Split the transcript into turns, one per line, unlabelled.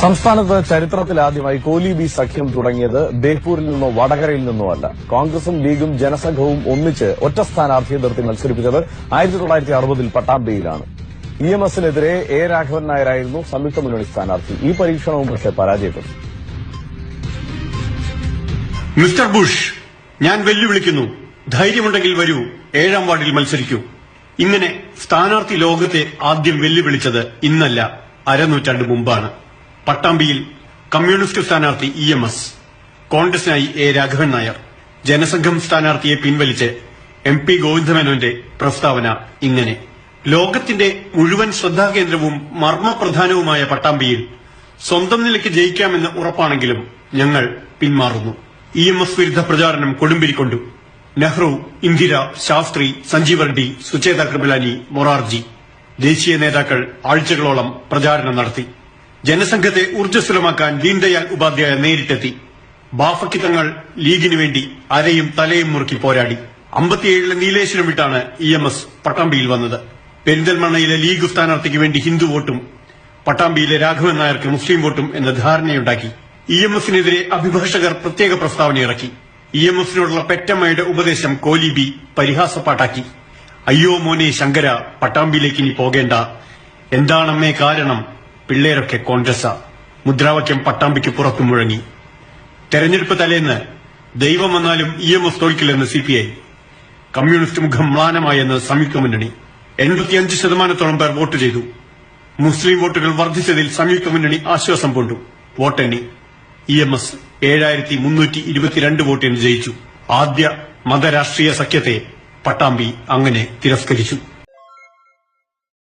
സംസ്ഥാനത്ത് ചരിത്രത്തിലാദ്യമായി കോലി ബി സഖ്യം തുടങ്ങിയത് ബേപ്പൂരിൽ നിന്നോ വടകരയിൽ നിന്നോ അല്ല. കോൺഗ്രസും ലീഗും ജനസംഘവും ഒന്നിച്ച് ഒറ്റ സ്ഥാനാർത്ഥിയെ നിർത്തി മത്സരിപ്പിച്ചത് ആയിരത്തി തൊള്ളായിരത്തി അറുപതിൽ പട്ടാമ്പിയിലാണ്. ഇ എം എസിനെതിരെ എ രാഘവൻ നായരായിരുന്നു സംയുക്ത മുന്നണി സ്ഥാനാർത്ഥി. ഈ പരീക്ഷണവും പക്ഷേ പരാജയപ്പെട്ടു.
മിസ്റ്റർ ബുഷ് ഞാൻ വെല്ലുവിളിക്കുന്നു. ധൈര്യമുണ്ടെങ്കിൽ വരൂ. ഏഴാം വാർഡിൽ മത്സരിക്കൂ. ഇങ്ങനെ സ്ഥാനാർത്ഥി ലോകത്തെ ആദ്യം വെല്ലുവിളിച്ചത് ഇന്നല്ല. അരനൂറ്റാണ്ട് മുമ്പാണ്. പട്ടാമ്പിയിൽ കമ്മ്യൂണിസ്റ്റ് സ്ഥാനാർത്ഥി ഇ എം എസ് കോൺഗ്രസിനായി എ രാഘവൻ നായർ ജനസംഘം സ്ഥാനാർത്ഥിയെ പിൻവലിച്ച് എം പി ഗോവിന്ദമേനോന്റെ പ്രസ്താവന ഇങ്ങനെ. ലോകത്തിന്റെ മുഴുവൻ ശ്രദ്ധാകേന്ദ്രവും മർമ്മപ്രധാനവുമായ പട്ടാമ്പിയിൽ സ്വന്തം നിലയ്ക്ക് ജയിക്കാമെന്ന് ഉറപ്പാണെങ്കിലും ഞങ്ങൾ പിന്മാറുന്നു. ഇ എം എസ് വിരുദ്ധ പ്രചാരണം കൊടുമ്പിരിക്കൊണ്ടു. നെഹ്റു ഇന്ദിര ശാസ്ത്രി സഞ്ജീവ് റെഡ്ഡി സുചേത കൃപലാനി മൊറാർജി ദേശീയ നേതാക്കൾ ആഴ്ചകളോളം പ്രചാരണം നടത്തി. ജനസംഘത്തെ ഊർജസ്വലമാക്കാൻ ദീൻദയാൽ ഉപാധ്യായ നേരിട്ടെത്തി. ബാഫയ്ക്ക് തങ്ങൾ ലീഗിനു വേണ്ടി അരയും തലയും മുറുക്കി പോരാടി. അമ്പത്തിയേഴിലെ നീലേശ്വരം വിട്ടാണ് ഇ എം എസ് പട്ടാമ്പിയിൽ വന്നത്. പെരിന്തൽമണ്ണയിലെ ലീഗ് സ്ഥാനാർത്ഥിക്ക് വേണ്ടി ഹിന്ദു വോട്ടും പട്ടാമ്പിയിലെ രാഘവൻ നായർക്ക് മുസ്ലിം വോട്ടും എന്ന ധാരണയുണ്ടാക്കി. ഇ എം എസിനെതിരെ അഭിഭാഷകർ പ്രത്യേക പ്രസ്താവന ഇറക്കി. ഇ എം എസിനോടുള്ള പെറ്റമ്മയുടെ ഉപദേശം കോലിബി പരിഹാസപ്പാട്ടാക്കി. അയ്യോ മോനെ ശങ്കര പട്ടാമ്പിയിലേക്ക് ഇനി പോകേണ്ട. എന്താണമ്മേ കാരണം? പിള്ളേരൊക്കെ കോൺഗ്രസ് മുദ്രാവാക്യം പട്ടാമ്പിക്ക് പുറത്തു മുഴങ്ങി. തെരഞ്ഞെടുപ്പ് തലേന്ന് ദൈവം വന്നാലും ഇ എം എസ് തോൽക്കില്ലെന്ന് സി പി ഐ. കമ്മ്യൂണിസ്റ്റ് മുഖം മ്ലാനമായെന്ന് സംയുക്ത മുന്നണി. എൺപത്തിയഞ്ച് ശതമാനത്തോളം പേർ വോട്ട് ചെയ്തു. മുസ്ലിം വോട്ടുകൾ വർദ്ധിച്ചതിൽ സംയുക്ത മുന്നണി ആശ്വാസം കൊണ്ടു. വോട്ടെണ്ണി. ഇ എം എസ് ഏഴായിരത്തി മുന്നൂറ്റി ഇരുപത്തിരണ്ട് വോട്ടിന് ജയിച്ചു. ആദ്യ മതരാഷ്ട്രീയ സഖ്യത്തെ പട്ടാമ്പി അങ്ങനെ തിരസ്കരിച്ചു.